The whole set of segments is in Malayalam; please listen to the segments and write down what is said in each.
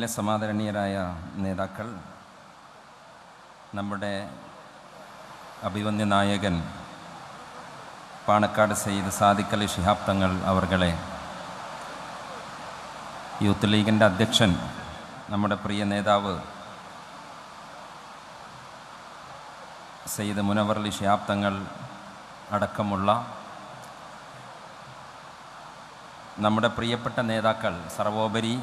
വേദിയിലെ സമാദരണീയരായ നേതാക്കൾ നമ്മുടെ അഭിവന്യ നായകൻ പാണക്കാട് സയ്യിദ് സാദിഖ് അലി ശിഹാബ് തങ്ങൾ അവർകളെ യൂത്ത് ലീഗിന്റെ അധ്യക്ഷൻ നമ്മുടെ പ്രിയ നേതാവ് സയ്യിദ് മുനവർ അലി ശിഹാബ് തങ്ങൾ അടക്കമുള്ള നമ്മുടെ പ്രിയപ്പെട്ട നേതാക്കൾ സർവോപരി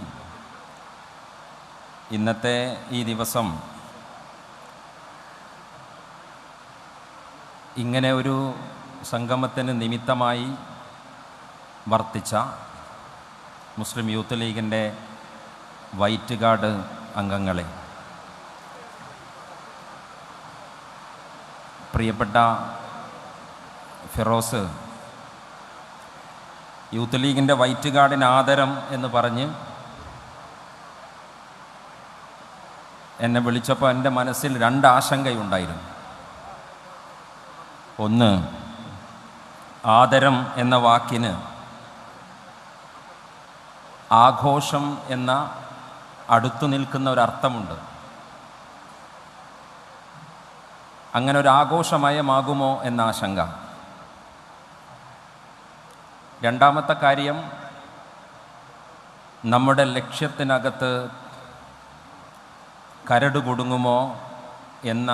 ഇന്നത്തെ ഈ ദിവസം ഇങ്ങനെ ഒരു സംഗമത്തിന് നിമിത്തമായി വർത്തിച്ച മുസ്ലിം യൂത്ത് ലീഗിന്റെ വൈറ്റ് ഗാർഡ് അംഗങ്ങളെ പ്രിയപ്പെട്ട ഫിറോസ് യൂത്ത് ലീഗിന്റെ വൈറ്റ് ഗാർഡിന് ആദരം എന്ന് പറഞ്ഞ് എന്നെ വിളിച്ചപ്പോൾ എന്റെ മനസ്സിൽ രണ്ട് ആശങ്കയുണ്ടായിരുന്നു ഒന്ന് ആദരം എന്ന വാക്കിന് ആഘോഷം എന്ന അടുത്തു നിൽക്കുന്ന ഒരർത്ഥമുണ്ട്. അങ്ങനെ ഒരു ആഘോഷമയമാകുമോ എന്ന ആശങ്ക. രണ്ടാമത്തെ കാര്യം നമ്മുടെ ലക്ഷ്യത്തിനകത്ത് കരട് കൊടുങ്ങുമോ എന്ന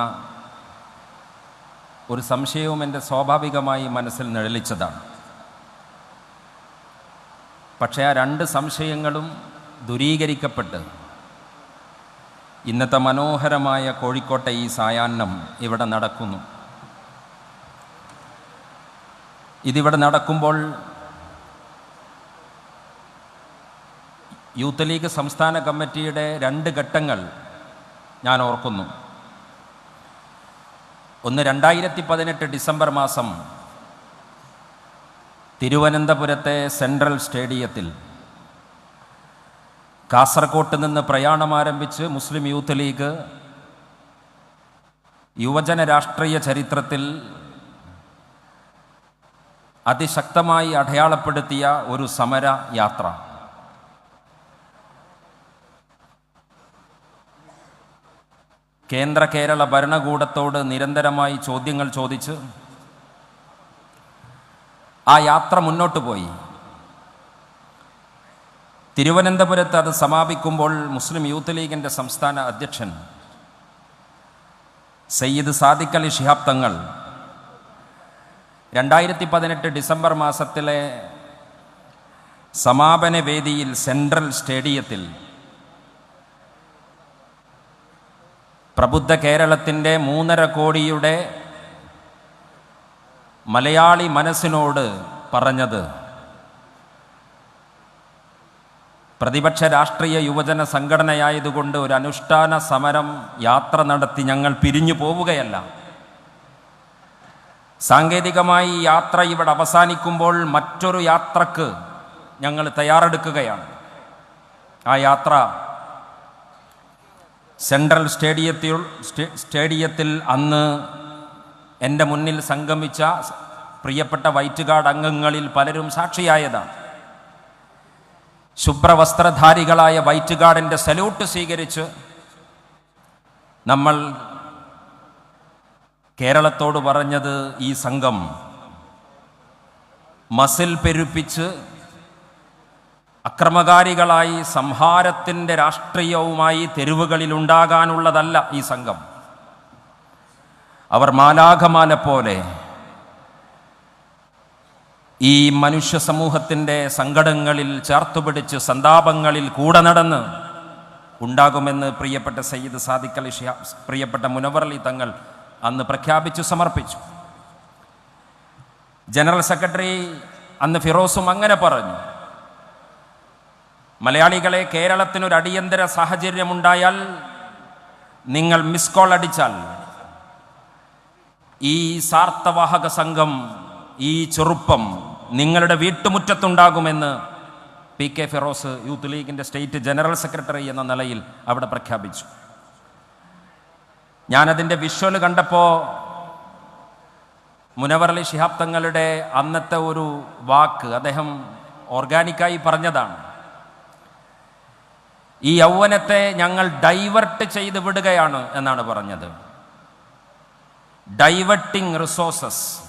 ഒരു സംശയവും എന്റെ സ്വാഭാവികമായി മനസ്സിൽ നിഴലിച്ചതാണ്. പക്ഷേ ആ രണ്ട് സംശയങ്ങളും ദുരീകരിക്കപ്പെട്ട് ഇന്നത്തെ മനോഹരമായ കോഴിക്കോട്ടെ ഈ സായാഹ്നം ഇവിടെ നടക്കുന്നു. ഇതിവിടെ നടക്കുമ്പോൾ യൂത്ത് ലീഗ് സംസ്ഥാന കമ്മിറ്റിയുടെ രണ്ട് ഘട്ടങ്ങൾ ഞാൻ ഓർക്കുന്നു. ഒന്ന് രണ്ടായിരത്തി പതിനെട്ട് ഡിസംബർ മാസം തിരുവനന്തപുരത്തെ സെൻട്രൽ സ്റ്റേഡിയത്തിൽ കാസർകോട്ട് നിന്ന് പ്രയാണം ആരംഭിച്ച് മുസ്ലിം യൂത്ത് ലീഗ് യുവജന രാഷ്ട്രീയ ചരിത്രത്തിൽ അതിശക്തമായി അടയാളപ്പെടുത്തിയ ഒരു സമര യാത്ര. കേന്ദ്ര കേരള ഭരണകൂടത്തോട് നിരന്തരമായി ചോദ്യങ്ങൾ ചോദിച്ച് ആ യാത്ര മുന്നോട്ട് പോയി. തിരുവനന്തപുരത്ത് അത് സമാപിക്കുമ്പോൾ മുസ്ലിം യൂത്ത് ലീഗിന്റെ സംസ്ഥാന അധ്യക്ഷൻ സയ്യിദ് സാദിഖ് അലി ഷിഹാബ് തങ്ങൾ രണ്ടായിരത്തി പതിനെട്ട് ഡിസംബർ മാസത്തിലെ സമാപന വേദിയിൽ സെൻട്രൽ സ്റ്റേഡിയത്തിൽ പ്രബുദ്ധ കേരളത്തിന്റെ മൂന്നര കോടിയുടെ മലയാളി മനസ്സിനോട് പറഞ്ഞത് പ്രതിപക്ഷ രാഷ്ട്രീയ യുവജന സംഘടനയായതുകൊണ്ട് ഒരു അനുഷ്ഠാന സമരം യാത്ര നടത്തി ഞങ്ങൾ പിരിഞ്ഞു പോവുകയല്ല. സാങ്കേതികമായി യാത്ര ഇവിടെ അവസാനിക്കുമ്പോൾ മറ്റൊരു യാത്രയ്ക്ക് ഞങ്ങൾ തയ്യാറെടുക്കുകയാണ്. ആ യാത്ര സെൻട്രൽ സ്റ്റേഡിയത്തിൽ സ്റ്റേഡിയത്തിൽ അന്ന് എന്റെ മുന്നിൽ സംഗമിച്ച പ്രിയപ്പെട്ട വൈറ്റ് ഗാർഡ് അംഗങ്ങളിൽ പലരും സാക്ഷിയായതാണ്. ശുഭ്രവസ്ത്രധാരികളായ വൈറ്റ് ഗാർഡിന്റെ സല്യൂട്ട് സ്വീകരിച്ച് നമ്മൾ കേരളത്തോട് പറഞ്ഞത് ഈ സംഘം മസിൽ പെരുപ്പിച്ച് അക്രമകാരികളായി സംഹാരത്തിന്റെ രാഷ്ട്രീയവുമായി തെരുവുകളിൽ ഉണ്ടാകാനുള്ളതല്ല ഈ സംഘം. അവർ മാലാഖമാല പോലെ ഈ മനുഷ്യ സമൂഹത്തിന്റെ സങ്കടങ്ങളിൽ ചേർത്തുപിടിച്ച് സന്താപങ്ങളിൽ കൂടെ നടന്ന് ഉണ്ടാകുമെന്ന് പ്രിയപ്പെട്ട സയ്യിദ് സാദിഖ് അലി ഷിഹാ പ്രിയപ്പെട്ട മുനവർ അലി തങ്ങൾ അന്ന് പ്രഖ്യാപിച്ചു സമർപ്പിച്ചു. ജനറൽ സെക്രട്ടറി അന്ന് ഫിറോസും അങ്ങനെ പറഞ്ഞു. മലയാളികളെ കേരളത്തിനൊരു അടിയന്തര സാഹചര്യമുണ്ടായാൽ നിങ്ങൾ മിസ് കോൾ അടിച്ചാൽ ഈ സാർത്ഥവാഹക സംഘം ഈ ചെറുപ്പം നിങ്ങളുടെ വീട്ടുമുറ്റത്തുണ്ടാകുമെന്ന് പി കെ ഫിറോസ് യൂത്ത് ലീഗിന്റെ സ്റ്റേറ്റ് ജനറൽ സെക്രട്ടറി എന്ന നിലയിൽ അവിടെ പ്രഖ്യാപിച്ചു. ഞാനതിന്റെ വിഷ്വൽ കണ്ടപ്പോൾ മുനവർ അലി ശിഹാബ് തങ്ങളുടെ അന്നത്തെ ഒരു വാക്ക് അദ്ദേഹം ഓർഗാനിക്കായി പറഞ്ഞതാണ്. ഈ യൗവനത്തെ ഞങ്ങൾ ഡൈവേർട്ട് ചെയ്ത് വിടുകയാണ് എന്നാണ് പറഞ്ഞത്. ഡൈവർട്ടിംഗ് റിസോഴ്സസ്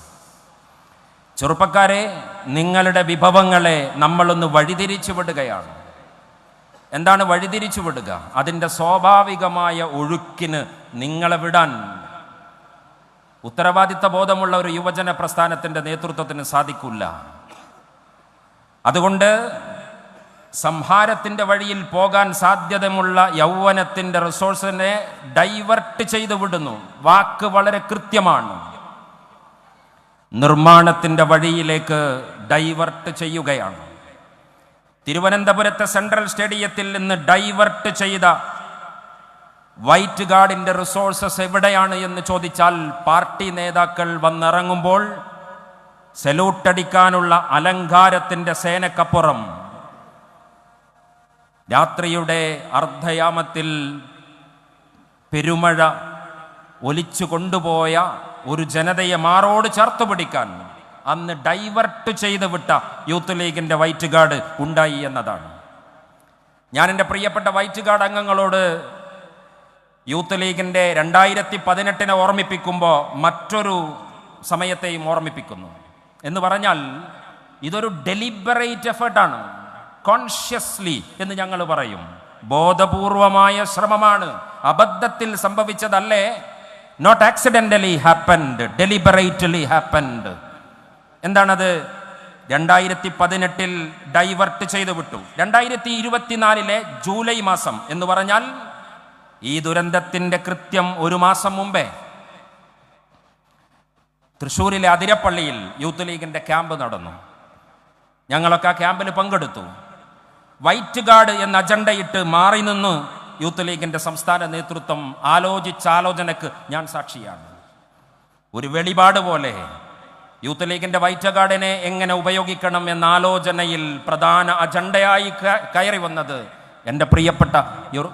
ചെറുപ്പക്കാരെ നിങ്ങളുടെ വിഭവങ്ങളെ നമ്മളൊന്ന് വഴിതിരിച്ചു വിടുകയാണ്. എന്താണ് വഴിതിരിച്ചു വിടുക? അതിന്റെ സ്വാഭാവികമായ ഒഴുക്കിന് നിങ്ങളെ വിടാൻ. ഉത്തരവാദിത്ത ബോധമുള്ള ഒരു യുവജന പ്രസ്ഥാനത്തിന്റെ നേതൃത്വത്തിന് സാധിക്കില്ല. അതുകൊണ്ട് സംഹാരത്തിന്റെ വഴിയിൽ പോകാൻ സാധ്യതമുള്ള യൗവനത്തിന്റെ റിസോഴ്സിനെ ഡൈവേർട്ട് ചെയ്തു വിടുന്നു. വാക്ക് വളരെ കൃത്യമാണ്. നിർമ്മാണത്തിന്റെ വഴിയിലേക്ക് ഡൈവേർട്ട് ചെയ്യുകയാണ്. തിരുവനന്തപുരത്തെ സെൻട്രൽ സ്റ്റേഡിയത്തിൽ നിന്ന് ഡൈവേർട്ട് ചെയ്ത വൈറ്റ് ഗാർഡിന്റെ റിസോഴ്സസ് എവിടെയാണ് എന്ന് ചോദിച്ചാൽ പാർട്ടി നേതാക്കൾ വന്നിറങ്ങുമ്പോൾ സെലൂട്ടടിക്കാനുള്ള അലങ്കാരത്തിന്റെ സേനക്കപ്പുറം രാത്രിയുടെ അർദ്ധയാമത്തിൽ പെരുമഴ ഒലിച്ചു കൊണ്ടുപോയ ഒരു ജനതയെ മാറോട് ചേർത്ത് പിടിക്കാൻ അന്ന് ഡൈവർട്ട് ചെയ്ത് വിട്ട യൂത്ത് ലീഗിന്റെ വൈറ്റ് ഗാർഡ് ഉണ്ടായി എന്നതാണ്. ഞാൻ എന്റെ പ്രിയപ്പെട്ട വൈറ്റ് ഗാർഡ് അംഗങ്ങളോട് യൂത്ത് ലീഗിന്റെ രണ്ടായിരത്തി പതിനെട്ടിനെ ഓർമ്മിപ്പിക്കുമ്പോൾ മറ്റൊരു സമയത്തെയും ഓർമ്മിപ്പിക്കുന്നു. എന്ന് പറഞ്ഞാൽ ഇതൊരു ഡെലിബറേറ്റ് എഫേർട്ടാണ്. കോൺഷ്യസ്ലി എന്ന് ഞങ്ങൾ പറയും. ബോധപൂർവമായ ശ്രമമാണ്. അബദ്ധത്തിൽ സംഭവിച്ചതല്ലേ? Not accidentally happened deliberately happened എന്താണത്? രണ്ടായിരത്തി പതിനെട്ടിൽ ഡൈവർട്ട് ചെയ്തു വിട്ടു രണ്ടായിരത്തി ഇരുപത്തിനാലിലെ ജൂലൈ മാസം എന്ന് പറഞ്ഞാൽ ഈ ദുരന്തത്തിന്റെ കൃത്യം ഒരു മാസം മുമ്പേ. തൃശ്ശൂരിലെ അതിരപ്പള്ളിയിൽ യൂത്ത് ലീഗിന്റെ ക്യാമ്പ് നടന്നു. ഞങ്ങളൊക്കെ ആ ക്യാമ്പിൽ പങ്കെടുത്തു. വൈറ്റ് ഗാർഡ് എന്ന അജണ്ടയിട്ട് മാറി നിന്ന്. യൂത്ത് ലീഗിന്റെ സംസ്ഥാന നേതൃത്വം ആലോചിച്ചാലോചനക്ക് ഞാൻ സാക്ഷിയാണ്. ഒരു വെളിപാട് പോലെ യൂത്ത് ലീഗിന്റെ വൈറ്റ് ഗാർഡിനെ എങ്ങനെ ഉപയോഗിക്കണം എന്ന ആലോചനയിൽ പ്രധാന അജണ്ടയായി കയറി വന്നത് എന്റെ പ്രിയപ്പെട്ട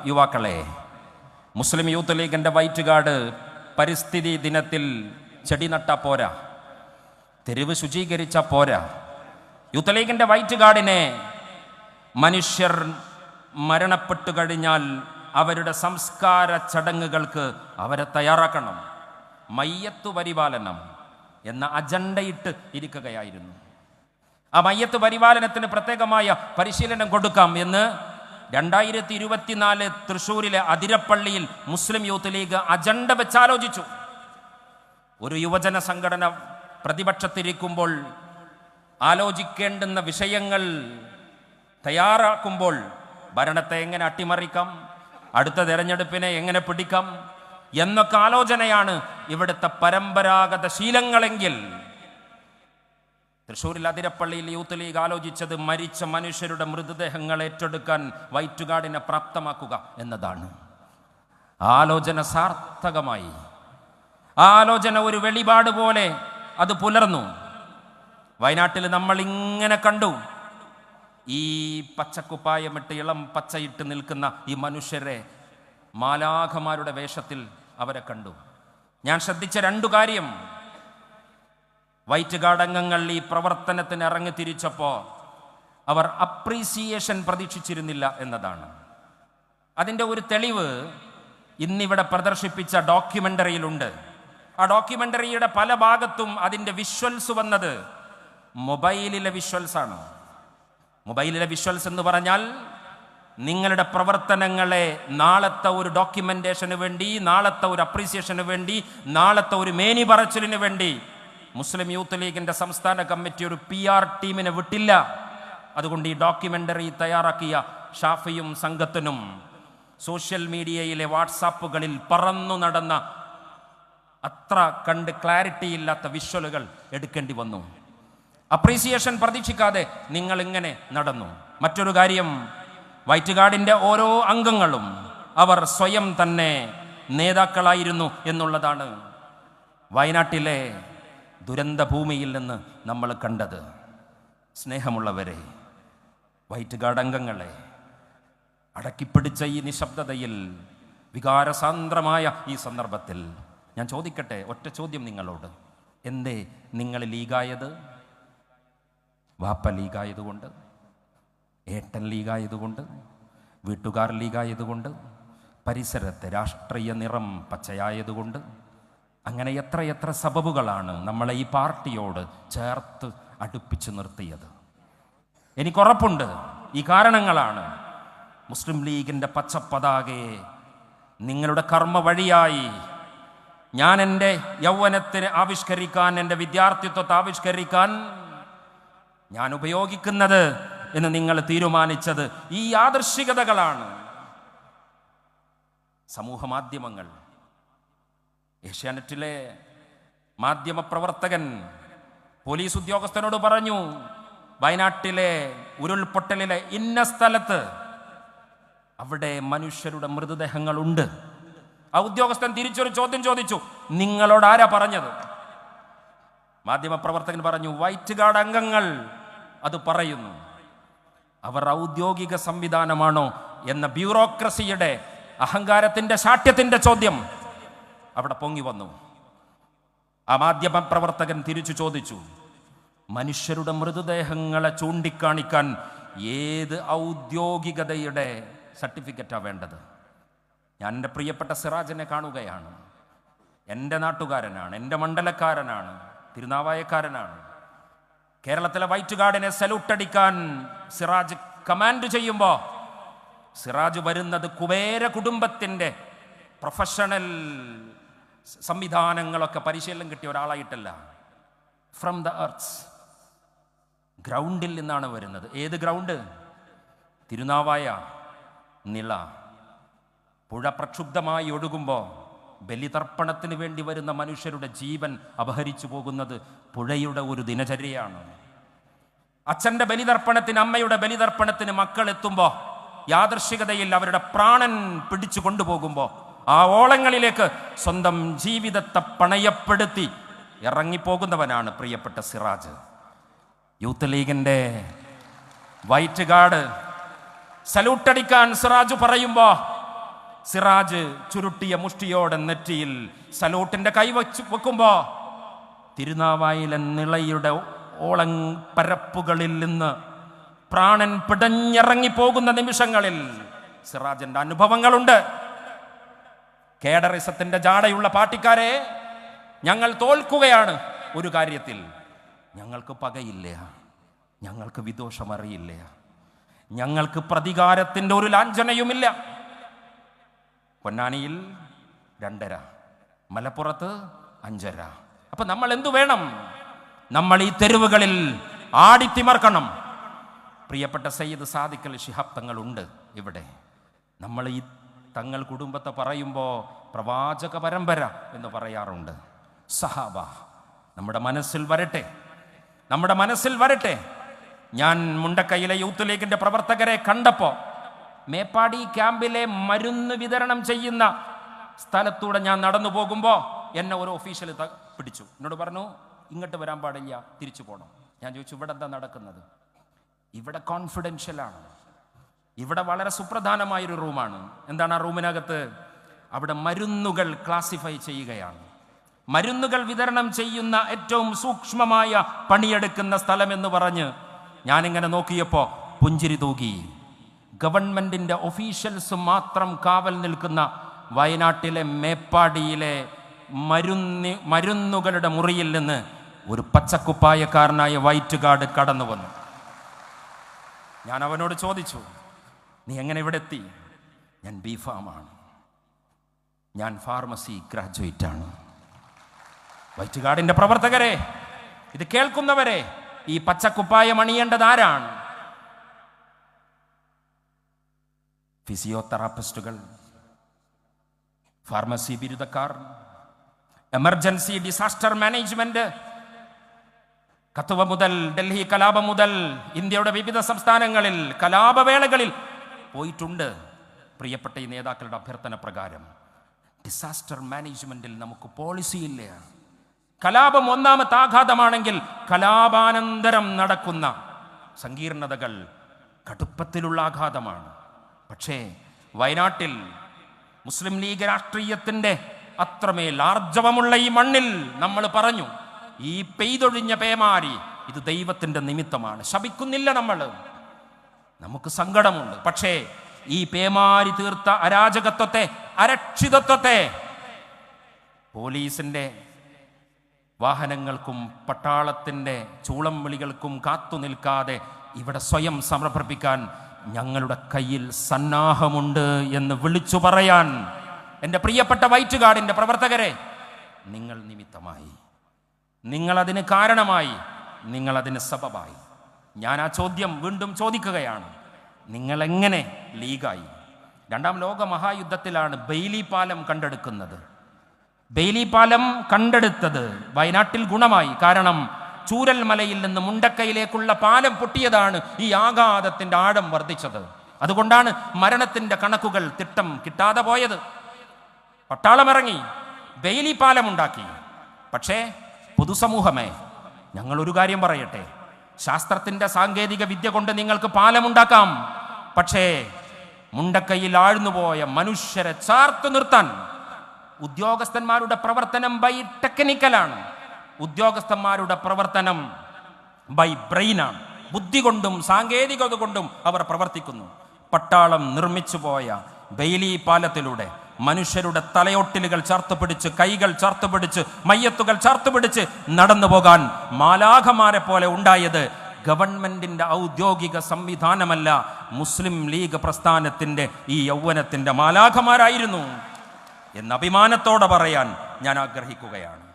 യുവാക്കളെ. മുസ്ലിം യൂത്ത് ലീഗിന്റെ വൈറ്റ് ഗാർഡ് പരിസ്ഥിതി ദിനത്തിൽ ചെടി നട്ട പോരാ. തെരുവ് ശുചീകരിച്ച പോരാ. യൂത്ത് ലീഗിന്റെ വൈറ്റ് ഗാർഡിനെ മനുഷ്യർ മരണപ്പെട്ടു കഴിഞ്ഞാൽ അവരുടെ സംസ്കാര ചടങ്ങുകൾക്ക് അവരെ തയ്യാറാക്കണം. മയ്യത്ത് പരിപാലനം എന്ന അജണ്ടയിട്ട് ഇരിക്കുകയായിരുന്നു. ആ മയ്യത്ത് പരിപാലനത്തിന് പ്രത്യേകമായ പരിശീലനം കൊടുക്കാം എന്ന് രണ്ടായിരത്തി ഇരുപത്തിനാല് തൃശ്ശൂരിലെ അതിരപ്പള്ളിയിൽ മുസ്ലിം യൂത്ത് ലീഗ് അജണ്ട വെച്ചാലോചിച്ചു ഒരു യുവജന സംഘടന പ്രതിപക്ഷത്തിരിക്കുമ്പോൾ ആലോചിക്കേണ്ടുന്ന വിഷയങ്ങൾ തയ്യാറാക്കുമ്പോൾ ഭരണത്തെ എങ്ങനെ അട്ടിമറിക്കാം? അടുത്ത തെരഞ്ഞെടുപ്പിനെ എങ്ങനെ പിടിക്കാം? എന്നൊക്കെ ആലോചനയാണ് ഇവിടുത്തെ പരമ്പരാഗത ശീലങ്ങളെങ്കിൽ. തൃശ്ശൂരിൽ അതിരപ്പള്ളിയിൽ യൂത്ത് ലീഗ് ആലോചിച്ചത് മരിച്ച മനുഷ്യരുടെ മൃതദേഹങ്ങൾ ഏറ്റെടുക്കാൻ വൈറ്റ് ഗാർഡിനെ പ്രാപ്തമാക്കുക എന്നതാണ്. ആലോചന സാർത്ഥകമായി. ആലോചന ഒരു വെളിപാട് പോലെ അത് പുലർന്നു. വയനാട്ടിൽ നമ്മൾ ഇങ്ങനെ കണ്ടു. ഈ പച്ചക്കുപ്പായമിട്ട് ഇളം പച്ചയിട്ട് നിൽക്കുന്ന ഈ മനുഷ്യരെ മാലാഖമാരുടെ വേഷത്തിൽ അവരെ കണ്ടു. ഞാൻ ശ്രദ്ധിച്ച രണ്ടു കാര്യം. വൈറ്റ് ഗാർഡ് അംഗങ്ങൾ ഈ പ്രവർത്തനത്തിന് ഇറങ്ങി തിരിച്ചപ്പോൾ അവർ അപ്രീസിയേഷൻ പ്രതീക്ഷിച്ചിരുന്നില്ല എന്നതാണ്. അതിന്റെ ഒരു തെളിവ് ഇന്നിവിടെ പ്രദർശിപ്പിച്ച ഡോക്യുമെന്ററിയിലുണ്ട്. ആ ഡോക്യുമെന്ററിയുടെ പല ഭാഗത്തും അതിന്റെ വിഷ്വൽസ് വന്നത് മൊബൈലിലെ വിഷ്വൽസ് ആണ് മൊബൈലിലെ വിഷ്വൽസ് എന്ന് പറഞ്ഞാൽ നിങ്ങളുടെ പ്രവർത്തനങ്ങളെ നാളത്തെ ഒരു ഡോക്യുമെന്റേഷന് വേണ്ടി നാളത്തെ ഒരു അപ്രീസിയേഷന് വേണ്ടി നാളത്തെ ഒരു മേനി പറച്ചിലിന് വേണ്ടി മുസ്ലിം യൂത്ത് ലീഗിന്റെ സംസ്ഥാന കമ്മിറ്റി ഒരു പി ആർ ടീമിനെ വിട്ടില്ല. അതുകൊണ്ട് ഈ ഡോക്യുമെന്ററി തയ്യാറാക്കിയ ഷാഫിയും സംഘത്തിനും സോഷ്യൽ മീഡിയയിലെ വാട്സാപ്പുകളിൽ പറന്നു നടന്ന അത്ര കണ്ട് ക്ലാരിറ്റി ഇല്ലാത്ത വിഷ്വലുകൾ എടുക്കേണ്ടി വന്നു. അപ്രീസിയേഷൻ പ്രതീക്ഷിക്കാതെ നിങ്ങൾ ഇങ്ങനെ നടന്നു. മറ്റൊരു കാര്യം വൈറ്റ് ഗാർഡിന്റെ ഓരോ അംഗങ്ങളും അവർ സ്വയം തന്നെ നേതാക്കളായിരുന്നു എന്നുള്ളതാണ് വയനാട്ടിലെ ദുരന്ത ഭൂമിയിൽ നിന്ന് നമ്മൾ കണ്ടത്. സ്നേഹമുള്ളവരെ വൈറ്റ് ഗാർഡ് അംഗങ്ങളെ അടക്കിപ്പിടിച്ച ഈ നിശബ്ദതയിൽ വികാരസാന്ദ്രമായ ഈ സന്ദർഭത്തിൽ ഞാൻ ചോദിക്കട്ടെ ഒറ്റ ചോദ്യം നിങ്ങളോട്. എന്തേ നിങ്ങൾ ലീഗായത് വാപ്പ ലീഗായതുകൊണ്ട് ഏട്ടൻ ലീഗായതുകൊണ്ട് വീട്ടുകാർ ലീഗായതുകൊണ്ട് പരിസരത്തെ രാഷ്ട്രീയ നിറം പച്ചയായതുകൊണ്ട് അങ്ങനെ എത്രയെത്ര സബബുകളാണ് നമ്മളെ ഈ പാർട്ടിയോട് ചേർത്ത് അടുപ്പിച്ച് നിർത്തിയത്. എനിക്കുറപ്പുണ്ട് ഈ കാരണങ്ങളാണ്. മുസ്ലിം ലീഗിന്റെ പച്ചപ്പതാകയെ നിങ്ങളുടെ കർമ്മ വഴിയായി ഞാൻ എന്റെ യൗവനത്തിന് ആവിഷ്കരിക്കാൻ എന്റെ വിദ്യാർത്ഥിത്വത്തെ ആവിഷ്കരിക്കാൻ ഞാൻ ഉപയോഗിക്കുന്നത് എന്ന് നിങ്ങൾ തീരുമാനിച്ചത് ഈ യാദൃശികതകളാണ് സമൂഹ മാധ്യമങ്ങൾ ഏഷ്യാനെറ്റിലെ മാധ്യമപ്രവർത്തകൻ പോലീസ് ഉദ്യോഗസ്ഥനോട് പറഞ്ഞു വയനാട്ടിലെ ഉരുൾപൊട്ടലിലെ ഇന്ന സ്ഥലത്ത് അവിടെ മനുഷ്യരുടെ മൃതദേഹങ്ങളുണ്ട്. ആ ഉദ്യോഗസ്ഥൻ തിരിച്ചൊരു ചോദ്യം ചോദിച്ചു നിങ്ങളോട് ആരാ പറഞ്ഞത്? മാധ്യമപ്രവർത്തകൻ പറഞ്ഞു വൈറ്റ് ഗാർഡ് അംഗങ്ങൾ. അത് പറയുന്നു. അവർ ഔദ്യോഗിക സംവിധാനമാണോ എന്ന ബ്യൂറോക്രസിയുടെ അഹങ്കാരത്തിന്റെ ശാഠ്യത്തിന്റെ ചോദ്യം അവിടെ പൊങ്ങി വന്നു. ആ മാധ്യമ പ്രവർത്തകൻ തിരിച്ചു ചോദിച്ചു മനുഷ്യരുടെ മൃതദേഹങ്ങളെ ചൂണ്ടിക്കാണിക്കാൻ ഏത് ഔദ്യോഗികതയുടെ സർട്ടിഫിക്കറ്റാണ് വേണ്ടത്? ഞാൻ എന്റെ പ്രിയപ്പെട്ട സിറാജിനെ കാണുകയാണ്. എന്റെ നാട്ടുകാരനാണ് എന്റെ മണ്ഡലക്കാരനാണ് തിരുനാവായക്കാരനാണ്. കേരളത്തിലെ വൈറ്റ് ഗാർഡിനെ സല്യൂട്ട് അടിക്കാൻ സിറാജ് കമാൻഡ് ചെയ്യുമ്പോൾ സിറാജ് വരുന്നത് കുബേര കുടുംബത്തിന്റെ പ്രൊഫഷണൽ സംവിധാനങ്ങളൊക്കെ പരിശീലനം കിട്ടിയ ഒരാളായിട്ടല്ല. ഫ്രം ദ എർത്ത്സ് ഗ്രൗണ്ടിൽ നിന്നാണ് വരുന്നത്. ഏത് ഗ്രൗണ്ട്? തിരുനാവായ നില. പുഴ പ്രക്ഷുബ്ധമായി ഒഴുകുമ്പോൾ ബലിതർപ്പണത്തിന് വേണ്ടി വരുന്ന മനുഷ്യരുടെ ജീവൻ അപഹരിച്ചു പോകുന്നത് പുഴയുടെ ഒരു ദിനചര്യയാണ്. അച്ഛന്റെ ബലിതർപ്പണത്തിന് അമ്മയുടെ ബലിതർപ്പണത്തിന് മക്കൾ എത്തുമ്പോൾ യാദർശികതയിൽ അവരുടെ പ്രാണൻ പിടിച്ചു കൊണ്ടുപോകുമ്പോൾ ആ ഓളങ്ങളിലേക്ക് സ്വന്തം ജീവിതത്തെ പണയപ്പെടുത്തി ഇറങ്ങിപ്പോകുന്നവനാണ് പ്രിയപ്പെട്ട സിറാജ്. യൂത്ത് ലീഗിന്റെ വൈറ്റ് ഗാർഡ് സല്യൂട്ടടിക്കാൻ സിറാജ് പറയുമ്പോ സിറാജ് ചുരുട്ടിയ മുഷ്ടിയോടെ നെറ്റിയിൽ സലൂട്ടിന്റെ കൈ വച്ച് വെക്കുമ്പോ തിരുനാവായിലെ നിളയുടെ ഓളങ് പരപ്പുകളിൽ നിന്ന് പ്രാണൻ പിടഞ്ഞിറങ്ങിപ്പോകുന്ന നിമിഷങ്ങളിൽ സിറാജിന്റെ അനുഭവങ്ങളുണ്ട്. കേഡറിസത്തിന്റെ ജാടയുള്ള പാർട്ടിക്കാരെ ഞങ്ങൾ തോൽക്കുകയാണ് ഒരു കാര്യത്തിൽ. ഞങ്ങൾക്ക് പകയില്ല ഞങ്ങൾക്ക് വിദോഷമറിയില്ല ഞങ്ങൾക്ക് പ്രതികാരത്തിന്റെ ഒരു ലാഞ്ചനയുമില്ല. പൊന്നാനിയിൽ രണ്ടര മലപ്പുറത്ത് അഞ്ചര. അപ്പൊ നമ്മൾ എന്തു വേണം? നമ്മൾ ഈ തെരുവുകളിൽ ആടിത്തിമർക്കണം. പ്രിയപ്പെട്ട സയ്യിദ് സാദിക്കൽ ശിഹാബ് തങ്ങളുണ്ട് ഇവിടെ. നമ്മൾ ഈ തങ്ങൾ കുടുംബത്തെ പറയുമ്പോൾ പ്രവാചക പരമ്പര എന്ന് പറയാറുണ്ട്. സഹാബ നമ്മുടെ മനസ്സിൽ വരട്ടെ. നമ്മുടെ മനസ്സിൽ വരട്ടെ. ഞാൻ മുണ്ടക്കൈയിലെ യൂത്ത് ലീഗിന്റെ പ്രവർത്തകരെ കണ്ടപ്പോൾ മേപ്പാടി ക്യാമ്പിലെ മരുന്ന് വിതരണം ചെയ്യുന്ന സ്ഥലത്തൂടെ ഞാൻ നടന്നു പോകുമ്പോൾ എന്നെ ഒരു ഓഫീഷ്യൽ പിടിച്ചു. എന്നോട് പറഞ്ഞു ഇങ്ങോട്ട് വരാൻ പാടില്ല തിരിച്ചു പോകണം ഞാൻ ചോദിച്ചു ഇവിടെ എന്താ നടക്കുന്നത്? ഇവിടെ കോൺഫിഡൻഷ്യലാണ് ഇവിടെ വളരെ സുപ്രധാനമായൊരു റൂമാണ്. എന്താണ് ആ റൂമിനകത്ത്? അവിടെ മരുന്നുകൾ ക്ലാസിഫൈ ചെയ്യുകയാണ്. മരുന്നുകൾ വിതരണം ചെയ്യുന്ന ഏറ്റവും സൂക്ഷ്മമായ പണിയെടുക്കുന്ന സ്ഥലം എന്ന് പറഞ്ഞ് ഞാനിങ്ങനെ നോക്കിയപ്പോൾ പുഞ്ചിരി തൂകി. ഗവൺമെന്റിന്റെ ഒഫീഷ്യൽസ് മാത്രം കാവൽ നിൽക്കുന്ന വയനാട്ടിലെ മേപ്പാടിയിലെ മരുന്ന് മരുന്നുകളുടെ മുറിയിൽ നിന്ന് ഒരു പച്ചക്കുപ്പായക്കാരനായ വൈറ്റ് ഗാർഡ് കടന്നു വന്നു. ഞാൻ അവനോട് ചോദിച്ചു നീ എങ്ങനെ ഇവിടെ എത്തി? ഞാൻ ബി ഫാമാണ് ഞാൻ ഫാർമസി ഗ്രാജുവേറ്റ് ആണ്. വൈറ്റ് ഗാർഡിന്റെ പ്രവർത്തകരെ ഇത് കേൾക്കുന്നവരെ ഈ പച്ചക്കുപ്പായം അണിയേണ്ടത് ആരാണ്? ഫിസിയോതെറാപ്പിസ്റ്റുകൾ ഫാർമസി ബിരുദക്കാർ എമർജൻസി ഡിസാസ്റ്റർ മാനേജ്മെന്റ് കത്തുവ മുതൽ ഡൽഹി കലാപം മുതൽ ഇന്ത്യയുടെ വിവിധ സംസ്ഥാനങ്ങളിൽ കലാപവേളകളിൽ പോയിട്ടുണ്ട്. പ്രിയപ്പെട്ട ഈ നേതാക്കളുടെ അഭ്യർത്ഥന പ്രകാരം ഡിസാസ്റ്റർ മാനേജ്മെന്റിൽ നമുക്ക് പോളിസി പോളിസിയില്ല കലാപം ഒന്നാമത്തെ ആഘാതമാണെങ്കിൽ കലാപാനന്തരം നടക്കുന്ന സങ്കീർണതകൾ കടുപ്പത്തിലുള്ള ആഘാതമാണ്. പക്ഷേ വയനാട്ടിൽ മുസ്ലിം ലീഗ് രാഷ്ട്രീയത്തിന്റെ അത്രമേൽ ആർജവമുള്ള ഈ മണ്ണിൽ നമ്മൾ പറഞ്ഞു ഈ പെയ്തൊഴിഞ്ഞ പേമാരി ഇത് ദൈവത്തിന്റെ നിമിത്തമാണ്. ശപിക്കുന്നില്ല നമ്മൾ. നമുക്ക് സങ്കടമുണ്ട്. പക്ഷേ ഈ പേമാരി തീർത്ത അരാജകത്വത്തെ അരക്ഷിതത്വത്തെ പോലീസിന്റെ വാഹനങ്ങൾക്കും പട്ടാളത്തിന്റെ ചൂളം വിളികൾക്കും കാത്തു നിൽക്കാതെ ഇവിടെ സ്വയം സമർപ്പിക്കാൻ ഞങ്ങളുടെ കയ്യിൽ സന്നാഹമുണ്ട് എന്ന് വിളിച്ചു പറയാൻ എന്റെ പ്രിയപ്പെട്ട വൈറ്റ് ഗാർഡിന്റെ പ്രവർത്തകരെ നിങ്ങൾ നിമിത്തമായി. നിങ്ങളതിന് കാരണമായി. നിങ്ങളതിന് സബബായി. ഞാൻ ആ ചോദ്യം വീണ്ടും ചോദിക്കുകയാണ്. നിങ്ങളെങ്ങനെ ലീഗായി? രണ്ടാം ലോക മഹായുദ്ധത്തിലാണ് ബെയ്ലി പാലം കണ്ടെടുക്കുന്നത്. ബെയ്ലി പാലം കണ്ടെടുത്തത് വയനാട്ടിൽ ഗുണമായി. കാരണം ചൂരൽമലയിൽ നിന്ന് മുണ്ടക്കയിലേക്കുള്ള പാലം പൊട്ടിയതാണ് ഈ ആഘാതത്തിന്റെ ആഴം വർദ്ധിച്ചത്. അതുകൊണ്ടാണ് മരണത്തിന്റെ കണക്കുകൾ തിട്ടം കിട്ടാതെ പോയത്. പട്ടാളമിറങ്ങി ബെയിലി പാലം ഉണ്ടാക്കി പക്ഷേ പൊതുസമൂഹമേ ഞങ്ങൾ ഒരു കാര്യം പറയട്ടെ. ശാസ്ത്രത്തിന്റെ സാങ്കേതിക വിദ്യ കൊണ്ട് നിങ്ങൾക്ക് പാലമുണ്ടാക്കാം. പക്ഷേ മുണ്ടക്കയിൽ ആഴ്ന്നുപോയ മനുഷ്യരെ ചാർത്തു നിർത്താൻ ഉദ്യോഗസ്ഥന്മാരുടെ പ്രവർത്തനം ബൈ ടെക്നിക്കലാണ് ഉദ്യോഗസ്ഥന്മാരുടെ പ്രവർത്തനം ബൈ ബ്രെയിനാണ് ബുദ്ധി കൊണ്ടും സാങ്കേതികത കൊണ്ടും അവർ പ്രവർത്തിക്കുന്നു. പട്ടാളം നിർമ്മിച്ചു പോയ ബെയിലി പാലത്തിലൂടെ മനുഷ്യരുടെ തലയൊട്ടിലുകൾ ചേർത്ത് പിടിച്ച് കൈകൾ ചേർത്ത് പിടിച്ച് മയ്യത്തുകൾ ചേർത്ത് പിടിച്ച് നടന്നു പോകാൻ മാലാഖമാരെ പോലെ ഉണ്ടായത് ഗവൺമെന്റിന്റെ ഔദ്യോഗിക സംവിധാനമല്ല മുസ്ലിം ലീഗ് പ്രസ്ഥാനത്തിന്റെ ഈ യൗവനത്തിന്റെ മാലാഖമാരായിരുന്നു. എന്ന് അഭിമാനത്തോടെ പറയാൻ ഞാൻ ആഗ്രഹിക്കുകയാണ്.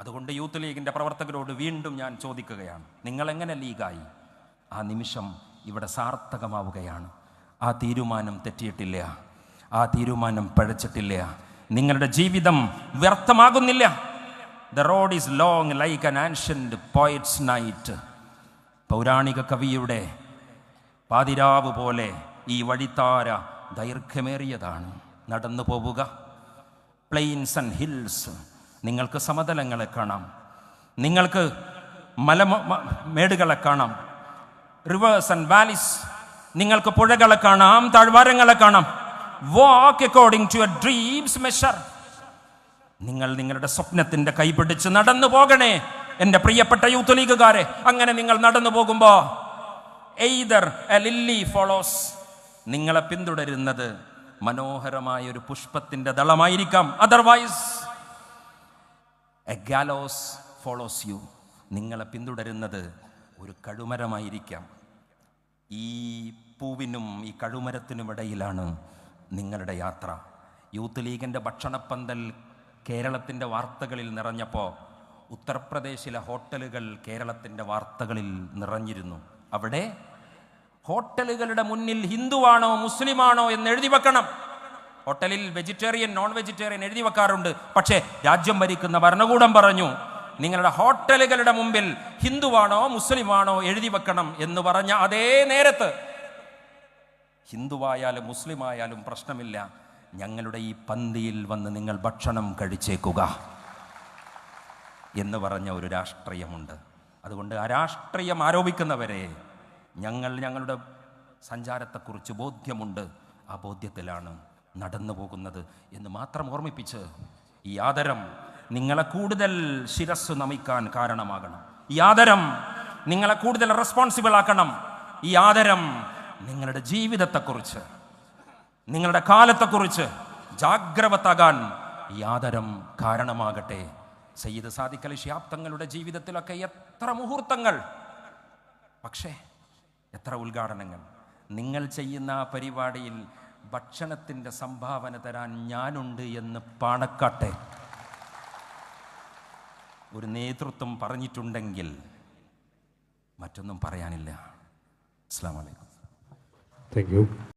അതുകൊണ്ട് യൂത്ത് ലീഗിന്റെ പ്രവർത്തകരോട് വീണ്ടും ഞാൻ ചോദിക്കുകയാണ് നിങ്ങൾ എങ്ങനെ ലീഗായി? ആ നിമിഷം ഇവിടെ സാർത്ഥകമാവുകയാണ്. ആ തീരുമാനം തെറ്റിയിട്ടില്ല. ആ തീരുമാനം പഴച്ചിട്ടില്ല. നിങ്ങളുടെ ജീവിതം വ്യർത്ഥമാകുന്നില്ല. The road is long like an ancient poets night പൗരാണിക കവിയുടെ പാതിരാവ് പോലെ ഈ വഴിത്താര ദൈർഘ്യമേറിയതാണ്. നടന്നു പോവുക പ്ലെയിൻസ് ആൻഡ് ഹിൽസ് നിങ്ങൾക്ക് സമതലങ്ങളെ കാണാം. നിങ്ങൾക്ക് മല മേടുകളെ കാണാം. റിവേഴ്സ് ആൻഡ് വാലിസ് നിങ്ങൾക്ക് പുഴകളെ കാണാം താഴ്വാരങ്ങളെ കാണാം. Walk according to a dreams measure നിങ്ങൾ നിങ്ങളുടെ സ്വപ്നത്തിന്റെ കൈപിടിച്ച് നടന്നു പോകണേ എന്റെ പ്രിയപ്പെട്ട യൂത്ത് ലീഗുകാരെ. അങ്ങനെ നിങ്ങൾ നടന്നു പോകുമ്പോൾ എയ്തർ എ ലില്ലി ഫോളോസ് നിങ്ങളെ പിന്തുടരുന്നത് മനോഹരമായ ഒരു പുഷ്പത്തിന്റെ ദളമായിരിക്കാം. Otherwise a gallows follows you നിങ്ങളെ പിന്തുടരുന്നത് ഒരു കഴുമരമായിരിക്കാം ഈ പൂവിനും ഈ കഴുമരത്തിനുമിടയിലാണ് നിങ്ങളുടെ യാത്ര. യൂത്ത് ലീഗിന്റെ ഭക്ഷണപ്പന്തൽ കേരളത്തിന്റെ വാർത്തകളിൽ നിറഞ്ഞപ്പോൾ ഉത്തർപ്രദേശിലെ ഹോട്ടലുകൾ കേരളത്തിന്റെ വാർത്തകളിൽ നിറഞ്ഞിരുന്നു. അവിടെ ഹോട്ടലുകളുടെ മുന്നിൽ ഹിന്ദുവാണോ മുസ്ലിമാണോ എന്ന് എഴുതി വെക്കണം. ഹോട്ടലിൽ വെജിറ്റേറിയൻ നോൺ വെജിറ്റേറിയൻ എഴുതി വെക്കാറുണ്ട്. പക്ഷേ രാജ്യം ഭരിക്കുന്ന ഭരണകൂടം പറഞ്ഞു നിങ്ങളുടെ ഹോട്ടലുകളുടെ മുമ്പിൽ ഹിന്ദുവാണോ മുസ്ലിമാണോ എഴുതി വെക്കണം എന്ന് പറഞ്ഞ അതേ നേരത്ത് ഹിന്ദുവായാലും മുസ്ലിം ആയാലും പ്രശ്നമില്ല. ഞങ്ങളുടെ ഈ പന്തിയിൽ വന്ന് നിങ്ങൾ ഭക്ഷണം കഴിച്ചേക്കുക എന്ന് പറഞ്ഞ ഒരു രാഷ്ട്രീയമുണ്ട്. അതുകൊണ്ട് ആ രാഷ്ട്രീയം ആരോപിക്കുന്നവരെ ഞങ്ങൾ ഞങ്ങളുടെ സഞ്ചാരത്തെക്കുറിച്ച് ബോധ്യമുണ്ട്. ആ ബോധ്യത്തിലാണ് നടന്നു പോകുന്നത് എന്ന് മാത്രം ഓർമ്മിപ്പിച്ച് ഈ ആദരം നിങ്ങളെ കൂടുതൽ ശിരസ് നമിക്കാൻ കാരണമാകണം. ഈ ആദരം നിങ്ങളെ കൂടുതൽ റെസ്പോൺസിബിൾ ആക്കണം. ഈ ആദരം നിങ്ങളുടെ ജീവിതത്തെക്കുറിച്ച് നിങ്ങളുടെ കാലത്തെക്കുറിച്ച് ജാഗ്രവത്താകാൻ ഈ ആദരം കാരണമാകട്ടെ. സയ്യിദ് സാദിഖ് അലി ഷിഹാബ് തങ്ങളുടെ ജീവിതത്തിലൊക്കെ എത്ര മുഹൂർത്തങ്ങൾ. പക്ഷേ എത്ര ഉദ്ഘാടനങ്ങൾ. നിങ്ങൾ ചെയ്യുന്ന ആ പരിപാടിയിൽ ഭക്ഷണത്തിന്റെ സംഭാവന തരാൻ ഞാനുണ്ട് എന്ന് പാണക്കാട്ടെ. ഒരു നേതൃത്വം പറഞ്ഞിട്ടുണ്ടെങ്കിൽ മറ്റൊന്നും പറയാനില്ല. അസ്സാം വലൈക്കും താങ്ക് you.